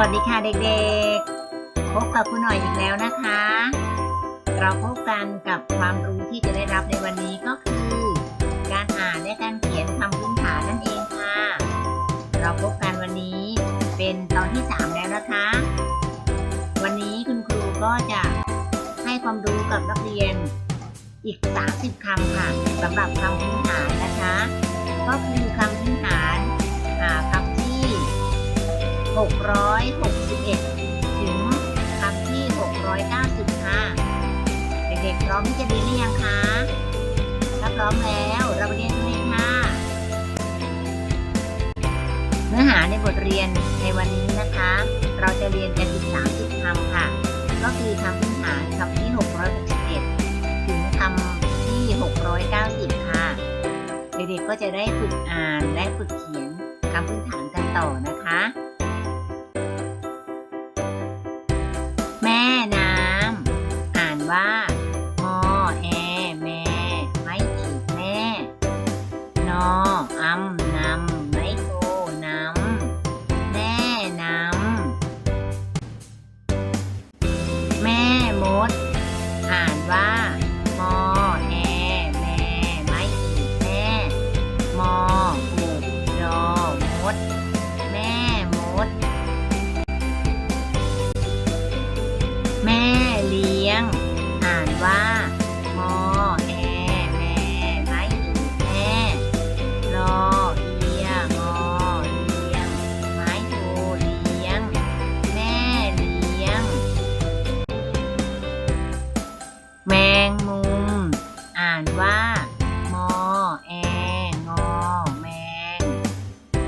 วัสดีค่ะเด็กๆ พบกับคุณหน่อยอีกแล้วนะคะ เราพบกันกับความรู้ที่จะได้รับในวันนี้ก็คือ การอ่านและการเขียนคำพื้นฐานนั่นเองค่ะ เราพบกันวันนี้เป็นตอนที่ 3 แล้วนะคะ วันนี้คุณครูก็จะให้ความรู้กับนักเรียนอีก 30 คำค่ะสำหรับคำพื้นฐานนะคะ ก็คือคำพื้นฐาน่าคำ 661 ถึงคำที่ 690 ค่ะ เด็กๆพร้อมที่จะเรียนหรือยังคะถ้าพร้อมแล้วเราไปเรียนกันเลยค่ะ เนื้อหาในบทเรียนในวันนี้นะคะ เราจะเรียนกันอีก30คำค่ะ ก็คือคำพื้นฐานคำที่ 661 ถึงคำที่ 690 ค่ะ เด็กๆก็จะได้ฝึกอ่านและฝึกเขียนคำพื้นฐานกันต่อนะคะ ว่ามอแอแม่ไม้ขีดแม่นออำนำไม้โทนำแม่นำแม่มด อ่านว่ามอแอแม่ไม้ขีดแม่มออุดอมด แมงมุม อ่านว่า มอ แองอ แมง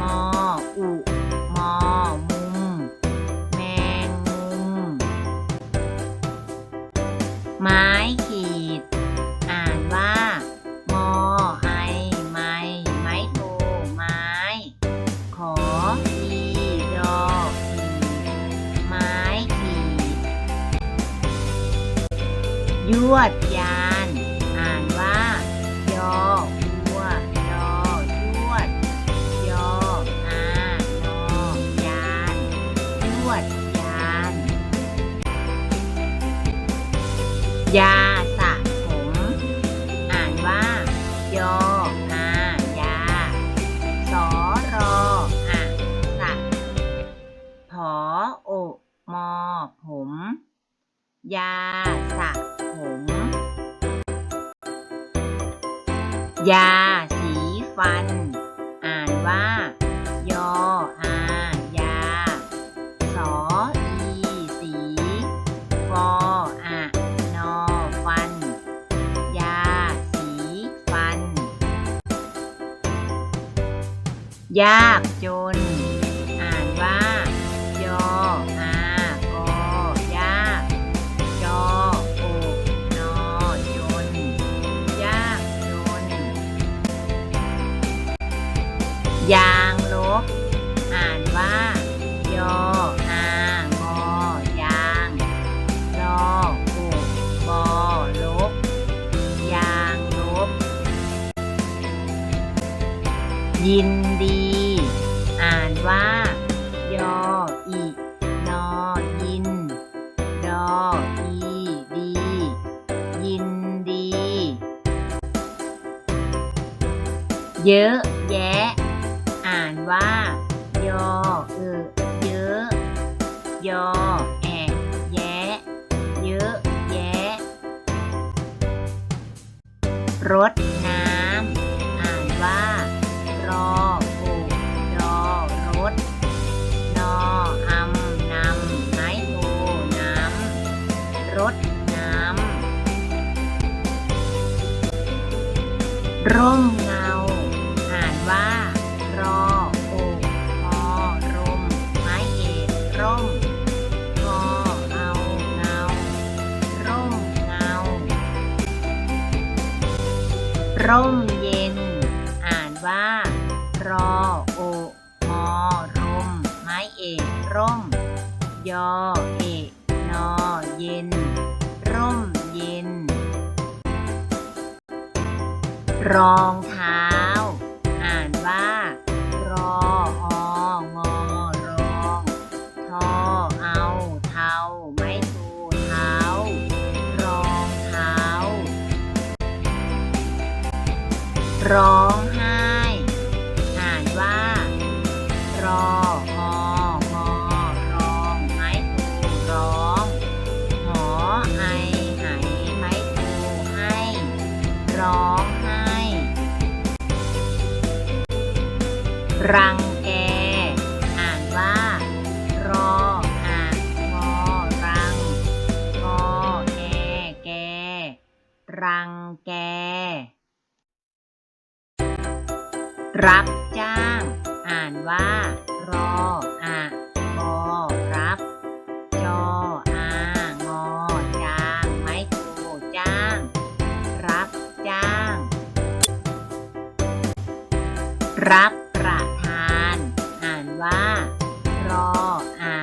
มอ อุ มอ มุม แมงมุม ไม้ขีด ยวดยาน อ่านว่า ยอวัวยอยวด ยออานอยานยวดยาน ยาสระผม อ่านว่า ยออายา สอรออะสะผอโอมอผม ยา ยาสีฟัน อ่านว่า ยออายา สออีสีฟออะนอฟัน ยาสีฟัน ยากจน ยินดี อ่านว่า ยออีนอยิน ดออีดี ยินดี เยอะแยะ อ่านว่า ยอเออเยอะ ยอแอะแยะ เยอะแยะรด ร่มเย็น อ่านว่า รอโอมอรม ไม้เอกร่ม ยอเอกนอเย็น ร่มเย็น รองเท้า ร้องไห้ อ่านว่า รอหอมอรองไม้ถูร้องหอไอไหไม้ถูให้ ร้องไห้ รังแก อ่านว่า รออ่านงอรังงอแงแก รังแก รับจ้าง อ่านว่า รออะบอรับ จออางอจางไม้โทจ้าง รับจ้าง รับประทาน อ่านว่า รออะ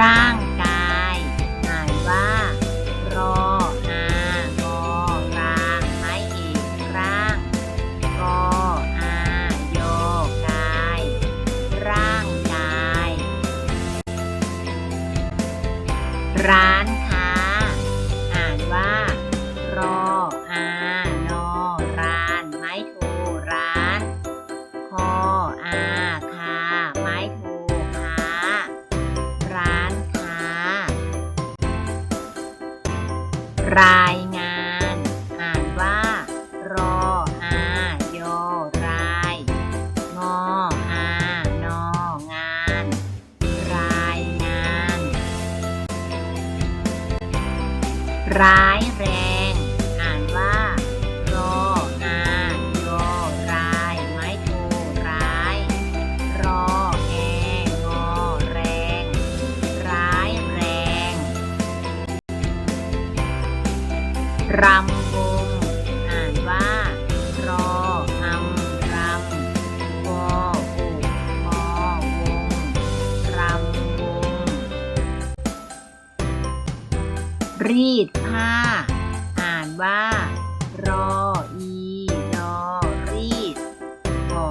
ร่าง ร้ายแรง อ่านว่ารองายอรายไม้โทร้าย รอแองอแรง ร้ายแรงรำ รีดผ้า อ่านว่า รออีดอรีดขอ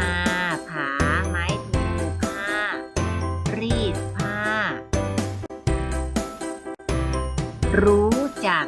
อาผาไม้ถูผ้า รีดผ้า รู้จัก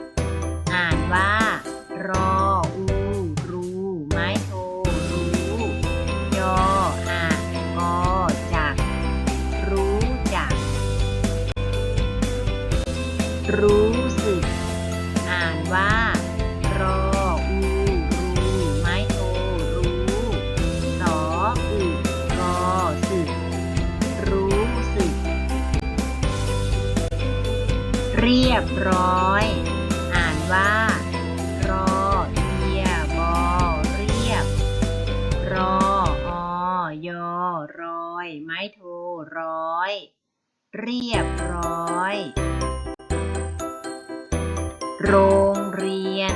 เรียบร้อย อ่านว่า รอเรียบอเรียบ รออยอรอย ไม้โทร้อย เรียบร้อย โรงเรียน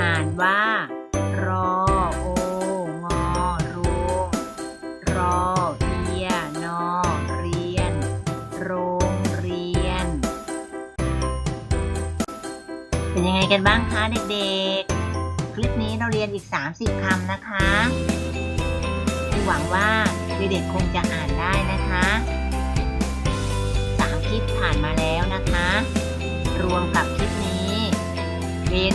อ่านว่า กันบ้างคะเด็กๆ คลิปนี้เราเรียนอีก 30 คำนะคะหวังว่าเด็กๆคงจะอ่านได้นะคะ3คลิปผ่านมาแล้วนะคะ รวมกับคลิปนี้เป็น